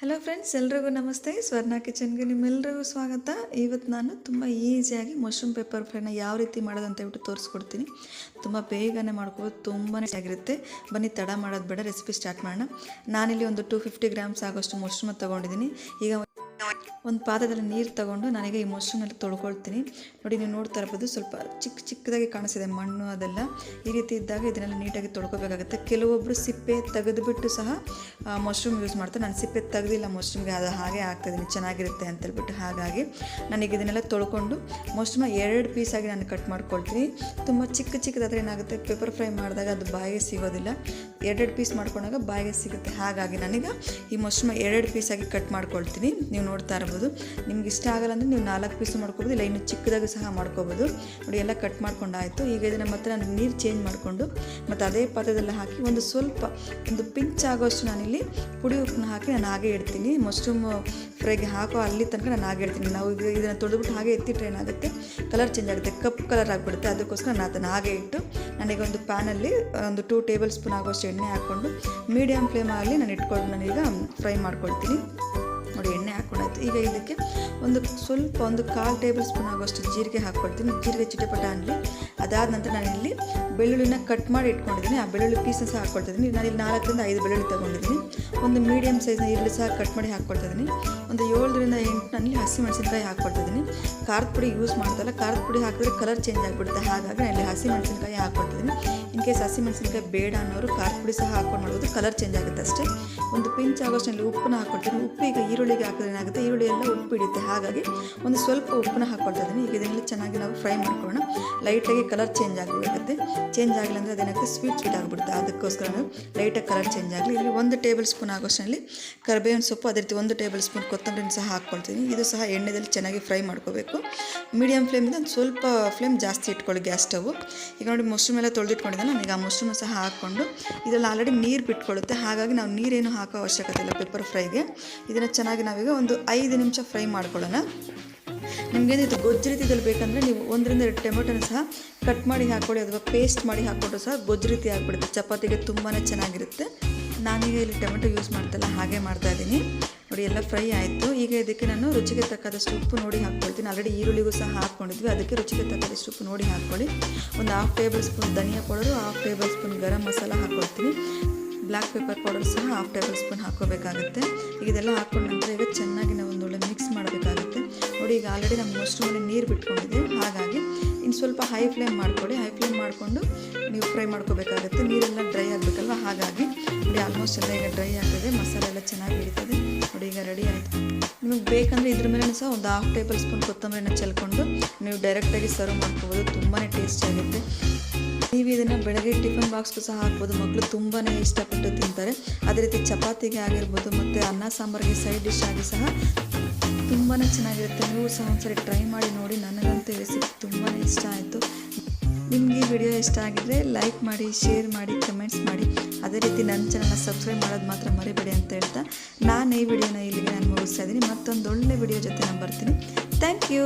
Hello friends ಎಲ್ರಿಗೂ ನಮಸ್ತೆ. ಸ್ವರ್ಣ ಕಿಚನ್ಗೆ ನಿಮ್ಮೆಲ್ಲರಿಗೂ ಸ್ವಾಗತ. ಇವತ್ತು ನಾನು ತುಂಬ ಈಸಿಯಾಗಿ ಮಶ್ರೂಮ್ ಪೇಪರ್ ಫ್ರೈನ ಯಾವ ರೀತಿ ಮಾಡೋದು ಅಂತ ಹೇಳ್ಬಿಟ್ಟು ತೋರಿಸ್ಕೊಡ್ತೀನಿ. ತುಂಬ ಬೇಗನೆ ಮಾಡ್ಕೋಬೋದು ತುಂಬಾ ಆಗಿರುತ್ತೆ ಬನ್ನಿ, ತಡ ಮಾಡೋದು ಬೇಡ, ರೆಸಿಪಿ ಸ್ಟಾರ್ಟ್ ಮಾಡೋಣ. ನಾನಿಲ್ಲಿ ಒಂದು ಟೂ ಫಿಫ್ಟಿ ಗ್ರಾಮ್ಸ್ ಆಗೋಷ್ಟು ಮಶ್ರೂಮ್ ತೊಗೊಂಡಿದ್ದೀನಿ. ಈಗ ಒಂದು ಪಾತ್ರದಲ್ಲಿ ನೀರು ತಗೊಂಡು ನನಗೆ ಈ ಮಶ್ರೂಮೆಲ್ಲ ತೊಳ್ಕೊಳ್ತೀನಿ. ನೋಡಿ, ನೀವು ನೋಡ್ತಾ ಇರ್ಬೋದು, ಸ್ವಲ್ಪ ಚಿಕ್ಕ ಚಿಕ್ಕದಾಗಿ ಕಾಣಿಸಿದೆ ಮಣ್ಣು ಅದೆಲ್ಲ. ಈ ರೀತಿ ಇದ್ದಾಗ ಇದನ್ನೆಲ್ಲ ನೀಟಾಗಿ ತೊಳ್ಕೊಬೇಕಾಗುತ್ತೆ. ಕೆಲವೊಬ್ಬರು ಸಿಪ್ಪೆ ತೆಗೆದುಬಿಟ್ಟು ಸಹ ಮಶ್ರೂಮ್ ಯೂಸ್ ಮಾಡ್ತಾರೆ. ನಾನು ಸಿಪ್ಪೆ ತೆಗೆದಿಲ್ಲ ಮಶ್ರೂಮ್ಗೆ ಅದು ಹಾಗೆ ಆಗ್ತಾಯಿದ್ದೀನಿ ಚೆನ್ನಾಗಿರುತ್ತೆ ಅಂತ ಹೇಳ್ಬಿಟ್ಟು ಹಾಗಾಗಿ ನನಗೆ ಇದನ್ನೆಲ್ಲ ತೊಳ್ಕೊಂಡು ಮಶ್ರೂಮ ಎರಡು ಪೀಸಾಗಿ ನಾನು ಕಟ್ ಮಾಡ್ಕೊಳ್ತೀನಿ. ತುಂಬ ಚಿಕ್ಕ ಚಿಕ್ಕದಾದ್ರೆ ಏನಾಗುತ್ತೆ? ಪೇಪರ್ ಫ್ರೈ ಮಾಡಿದಾಗ ಅದು ಬಾಯಿಗೆ ಸಿಗೋದಿಲ್ಲ. ಎರಡೆರಡು ಪೀಸ್ ಮಾಡ್ಕೊಂಡಾಗ ಬಾಯಿಗೆ ಸಿಗುತ್ತೆ. ಹಾಗಾಗಿ ನನಗೆ ಈ ಮಶ್ರೂಮ ಎರಡು ಪೀಸಾಗಿ ಕಟ್ ಮಾಡ್ಕೊಳ್ತೀನಿ. ನೀವು ನೋಡ್ತಾ ಇರ್ಬೋದು. ನಿಮ್ಗೆ ಇಷ್ಟ ಆಗಲ್ಲ ಅಂದರೆ ನೀವು ನಾಲ್ಕು ಪೀಸ್ ಮಾಡ್ಕೋಬೋದು, ಇಲ್ಲ ಇನ್ನು ಚಿಕ್ಕದಾಗಿ ಸಹ ಮಾಡ್ಕೋಬೋದು. ನೋಡಿ ಎಲ್ಲ ಕಟ್ ಮಾಡ್ಕೊಂಡಾಯಿತು. ಈಗ ಇದನ್ನು ಮತ್ತೆ ನಾನು ನೀರು ಚೇಂಜ್ ಮಾಡಿಕೊಂಡು ಮತ್ತು ಅದೇ ಪಾತ್ರದಲ್ಲಿ ಹಾಕಿ ಒಂದು ಸ್ವಲ್ಪ, ಒಂದು ಪಿಂಚ್ ಆಗೋಷ್ಟು ನಾನಿಲ್ಲಿ ಪುಡಿ ಉಪ್ಪನ್ನ ಹಾಕಿ ನಾನು ಹಾಗೆ ಇಡ್ತೀನಿ. ಮಶ್ರೂಮ್ ಫ್ರೈಗೆ ಹಾಕೋ ಅಲ್ಲಿ ತನಕ ನಾನು ಹಾಗೆ ಇಡ್ತೀನಿ. ನಾವು ಈಗ ಇದನ್ನು ತೊಳೆದ್ಬಿಟ್ಟು ಹಾಗೆ ಎತ್ತಿಟ್ರೆ ಏನಾಗುತ್ತೆ ಕಲರ್ ಚೇಂಜ್ ಆಗುತ್ತೆ. ಕಪ್ ಕಲರ್ ಆಗಿಬಿಡುತ್ತೆ. ಅದಕ್ಕೋಸ್ಕರ ನಾನು ಅದನ್ನು ಹಾಗೆ ಇಟ್ಟು ನನಗೆ ಒಂದು ಪ್ಯಾನಲ್ಲಿ ಒಂದು ಟೂ ಟೇಬಲ್ ಸ್ಪೂನ್ ಆಗೋಷ್ಟು ಎಣ್ಣೆ ಹಾಕ್ಕೊಂಡು ಮೀಡಿಯಮ್ ಫ್ಲೇಮಲ್ಲಿ ನಾನು ಇಟ್ಕೊಂಡು ನಾನೀಗ ಫ್ರೈ ಮಾಡ್ಕೊಳ್ತೀನಿ. ಈಗ ಇದಕ್ಕೆ ಒಂದು ಸ್ವಲ್ಪ ಒಂದು ಕಾಲು ಟೇಬಲ್ ಸ್ಪೂನ್ ಆಗೋಷ್ಟು ಜೀರಿಗೆ ಹಾಕ್ಕೊಳ್ತೀನಿ. ಜೀರಿಗೆ ಚಿಟಪಟ ಅನ್ನಲಿ ಅದಾದ ನಂತರ ನಾನು ಇಲ್ಲಿ ಬೆಳ್ಳುಳ್ಳಿನ ಕಟ್ ಮಾಡಿ ಇಟ್ಕೊಂಡಿದ್ದೀನಿ. ಆ ಬೆಳ್ಳುಳ್ಳಿ ಪೀಸಸ್ ಸಹ ಹಾಕ್ಕೊಳ್ತಿದ್ದೀನಿ ನಾನು ಇಲ್ಲಿ ನಾಲ್ಕರಿಂದ ಐದು ಬೆಳ್ಳುಳ್ಳಿ ತೊಗೊಂಡಿದ್ದೀನಿ. ಒಂದು ಮೀಡಿಯಮ್ ಸೈಜ್ನ ಈರುಳ್ಳಿ ಸಹ ಕಟ್ ಮಾಡಿ ಹಾಕ್ಕೊಳ್ತಿದ್ದೀನಿ ಒಂದು ಏಳರಿಂದ ಎಂಟು ನಾನು ಹಸಿ ಮೆಣಸಿನ್ಕಾಯಿ ಹಾಕ್ಕೊಳ್ತಿದ್ದೀನಿ ಖಾರದ ಪುಡಿ ಯೂಸ್ ಮಾಡ್ತಲ್ಲ, ಖಾರದ ಪುಡಿ ಹಾಕಿದ್ರೆ ಕಲರ್ ಚೇಂಜ್ ಆಗಿಬಿಡುತ್ತೆ. ಹಾಗಾಗಿ ನಾನು ಇಲ್ಲಿ ಹಸಿ ಮೆಣಸಿನ್ಕಾಯಿ ಹಾಕ್ಕೊಳ್ತಿದ್ದೀನಿ ಇನ್ ಕೇಸ್ ಹಸಿ ಮೆಣಸಿನ್ಕಾಯಿ ಬೇಡ ಅನ್ನೋರು ಖಾರದ ಪುಡಿ ಸಹ ಹಾಕ್ಕೊಂಡು ಮಾಡ್ಬೋದು ಕಲರ್ ಚೇಂಜ್ ಆಗುತ್ತೆ ಅಷ್ಟೇ. ಒಂದು ಪಿಂಚ್ ಆಗೋಷ್ಟು ಇಲ್ಲಿ ಉಪ್ಪನ್ನ ಹಾಕ್ಕೊಳ್ತೀನಿ ಉಪ್ಪು ಈಗ ಈರುಳ್ಳಿಗೆ ಹಾಕಿದ್ರೆ ಏನಾಗುತ್ತೆ? ಈರುಳ್ಳಿ ಎಲ್ಲ ಉಪ್ಪು ಹಿಡಿಯುತ್ತೆ. ಹಾಗಾಗಿ ಒಂದು ಸ್ವಲ್ಪ ಉಪ್ಪನ್ನ ಹಾಕ್ಕೊಳ್ತಾ ಇದ್ದೀನಿ ಈಗ ಇದನ್ನೆಲ್ಲ ಚೆನ್ನಾಗಿ ನಾವು ಫ್ರೈ ಮಾಡ್ಕೊಳ್ಳೋಣ. ಲೈಟಾಗಿ ಕಲರ್ ಚೇಂಜ್ ಆಗಬೇಕಾಗುತ್ತೆ ಚೇಂಜ್ ಆಗಿಲ್ಲ ಅಂದರೆ ಅದೇನಾಗುತ್ತೆ ಸ್ವೀಟ್ ಸ್ವೀಟ್ ಆಗಿಬಿಡುತ್ತೆ. ಅದಕ್ಕೋಸ್ಕರ ನಾವು ಲೈಟಾಗಿ ಕಲರ್ ಚೇಂಜ್ ಆಗಲಿ. ಇಲ್ಲಿ ಒಂದು ಟೇಬಲ್ ಸ್ಪೂನ್ ಆಗೋಷ್ಟರಲ್ಲಿ ಕರಿಬೇವಿನ ಸೊಪ್ಪು, ಅದೇ ರೀತಿ ಒಂದು ಟೇಬಲ್ ಸ್ಪೂನ್ ಕೊತ್ತಂಬರಿನ ಸಹ ಹಾಕ್ಕೊಳ್ತೀನಿ. ಇದು ಸಹ ಎಣ್ಣೆದಲ್ಲಿ ಚೆನ್ನಾಗಿ ಫ್ರೈ ಮಾಡ್ಕೋಬೇಕು. ಮೀಡಿಯಮ್ ಫ್ಲೇಮಿಂದ ಒಂದು ಸ್ವಲ್ಪ ಫ್ಲೇಮ್ ಜಾಸ್ತಿ ಇಟ್ಕೊಳ್ಳಿ ಗ್ಯಾಸ್ ಸ್ಟವ್ ಈಗ ನೋಡಿ ಮಶ್ರೂಮ್ ಎಲ್ಲ ತೊಳೆದಿಟ್ಕೊಂಡಿದ್ದೆ ಈಗ ಆ ಮಶ್ರೂಮ್ ಸಹ ಹಾಕ್ಕೊಂಡು ಇದರಲ್ಲಿ ಆಲ್ರೆಡಿ ನೀರು ಬಿಟ್ಕೊಳ್ಳುತ್ತೆ ಹಾಗಾಗಿ ನಾವು ನೀರೇನು ಹಾಕೋ ಅವಶ್ಯಕತೆ ಇಲ್ಲ ಪೆಪ್ಪರ್ ಫ್ರೈಗೆ ಇದನ್ನು ಚೆನ್ನಾಗಿ ನಾವೀಗ ಒಂದು ಐದು ನಿಮಿಷ ಫ್ರೈ ಮಾಡ್ಕೊಳ್ಳೋಣ. ನಿಮಗೇನು ಇದು ಗೊಜ್ಜು ರೀತಿಯಲ್ಲಿ ಬೇಕಂದರೆ ನೀವು ಒಂದರಿಂದ ಎರಡು ಟೊಮೆಟೊನ ಸಹ ಕಟ್ ಮಾಡಿ ಹಾಕ್ಕೊಳ್ಳಿ ಅಥವಾ ಪೇಸ್ಟ್ ಮಾಡಿ ಹಾಕ್ಕೊಂಡ್ರು ಸಹ ಗೊಜ್ಜು ರೀತಿ ಆಗಿಬಿಡುತ್ತೆ. ಚಪಾತಿಗೆ ತುಂಬಾ ಚೆನ್ನಾಗಿರುತ್ತೆ. ನಾನೀಗ ಇಲ್ಲಿ ಟೊಮೆಟೊ ಯೂಸ್ ಮಾಡ್ತಲ್ಲ ಹಾಗೆ ಮಾಡ್ತಾ ಇದ್ದೀನಿ. ನೋಡಿ, ಎಲ್ಲ ಫ್ರೈ ಆಯಿತು. ಈಗ ಇದಕ್ಕೆ ನಾನು ರುಚಿಗೆ ತಕ್ಕದಷ್ಟು ಉಪ್ಪು ನೋಡಿ ಹಾಕ್ಕೊಳ್ತೀನಿ. ಆಲ್ರೆಡಿ ಈರುಳ್ಳಿಗೂ ಸಹ ಹಾಕ್ಕೊಂಡಿದ್ವಿ. ಅದಕ್ಕೆ ರುಚಿಗೆ ತಕ್ಕದಷ್ಟು ಉಪ್ಪು ನೋಡಿ ಹಾಕ್ಕೊಳ್ಳಿ ಒಂದು ಹಾಫ್ ಟೇಬಲ್ ಸ್ಪೂನ್ ಧನಿಯಾ powder half tablespoon garam masala ಹಾಕ್ಕೊಳ್ತೀನಿ. ಬ್ಲ್ಯಾಕ್ ಪೆಪ್ಪರ್ ಪೌಡರ್ ಸಹ ಹಾಫ್ ಟೇಬಲ್ ಸ್ಪೂನ್ ಹಾಕ್ಕೋಬೇಕಾಗುತ್ತೆ. ಇದೆಲ್ಲ ಹಾಕ್ಕೊಂಡ ನಂತರ ಈಗ ಚೆನ್ನಾಗಿ ಆಲ್ರೆಡಿ ನಮ್ಮ ಮಶ್ರೂಮಲ್ಲಿ ನೀರು ಬಿಟ್ಕೊಂಡಿದೆ ಹಾಗಾಗಿ ಇನ್ನು ಸ್ವಲ್ಪ ಹೈ ಫ್ಲೇಮ್ ಮಾಡ್ಕೊಳ್ಳಿ. ಹೈ ಫ್ಲೇಮ್ ಮಾಡಿಕೊಂಡು ನೀವು ಫ್ರೈ ಮಾಡ್ಕೋಬೇಕಾಗುತ್ತೆ. ನೀರೆಲ್ಲ ಡ್ರೈ ಆಗಬೇಕಲ್ವ? ಹಾಗಾಗಿ ನೋಡಿ ಆಲ್ಮೋಸ್ಟ್ ಎಲ್ಲ ಈಗ ಡ್ರೈ ಆಗ್ತದೆ. ಮಸಾಲೆ ಎಲ್ಲ ಚೆನ್ನಾಗಿ ಹಿಡಿತದೆ ನೋಡಿ ಈಗ ರೆಡಿ ಆಯಿತು. ನಿಮಗೆ ಬೇಕಂದರೆ ಇದ್ರ ಮೇಲೆ ಸಹ ಒಂದು ಹಾಫ್ ಟೇಬಲ್ ಸ್ಪೂನ್ ಕೊತ್ತಂಬರಿನ ಚೆಲ್ಕೊಂಡು ನೀವು ಡೈರೆಕ್ಟಾಗಿ ಸರ್ವ್ ಮಾಡ್ಕೋಬೋದು. ತುಂಬಾ ಟೇಸ್ಟ್ ಆಗುತ್ತೆ. ನೀವು ಇದನ್ನು ಬೆಳಗ್ಗೆ ಟಿಫನ್ ಬಾಕ್ಸ್ಗೂ ಸಹ ಹಾಕ್ಬೋದು. ಮಕ್ಕಳು ತುಂಬಾ ಇಷ್ಟಪಟ್ಟು ತಿಂತಾರೆ. ಅದೇ ರೀತಿ ಚಪಾತಿಗೆ ಆಗಿರ್ಬೋದು, ಮತ್ತು ಅನ್ನ ಸಾಂಬಾರಿಗೆ ಸೈಡ್ ಡಿಶ್ ಆಗಿ ಸಹ ತುಂಬಾ ಚೆನ್ನಾಗಿರುತ್ತೆ. ನೀವು ಸಹ ಒಂದ್ಸರಿ ಟ್ರೈ ಮಾಡಿ ನೋಡಿ. ನನಗಂತೂ ರೆಸಿಪಿ ತುಂಬಾ ಇಷ್ಟ ಆಯಿತು. ನಿಮಗೆ ವಿಡಿಯೋ ಇಷ್ಟ ಆಗಿದ್ರೆ ಲೈಕ್ ಮಾಡಿ ಶೇರ್ ಮಾಡಿ ಕಮೆಂಟ್ಸ್ ಮಾಡಿ. ಅದೇ ರೀತಿ ನನ್ನ ಚಾನಲ್ನ ಸಬ್ಸ್ಕ್ರೈಬ್ ಮಾಡೋದು ಮಾತ್ರ ಮರಿಬೇಡಿ ಅಂತ ಹೇಳ್ತಾ ನಾನು ಈ ವಿಡಿಯೋನ ಇಲ್ಲಿಗೆ ನಾನು ಮುಗಿಸ್ತಾ ಇದ್ದೀನಿ. ಮತ್ತೊಂದು ಒಳ್ಳೆ ವಿಡಿಯೋ ಜೊತೆ ನಾನು ಬರ್ತೀನಿ. Thank you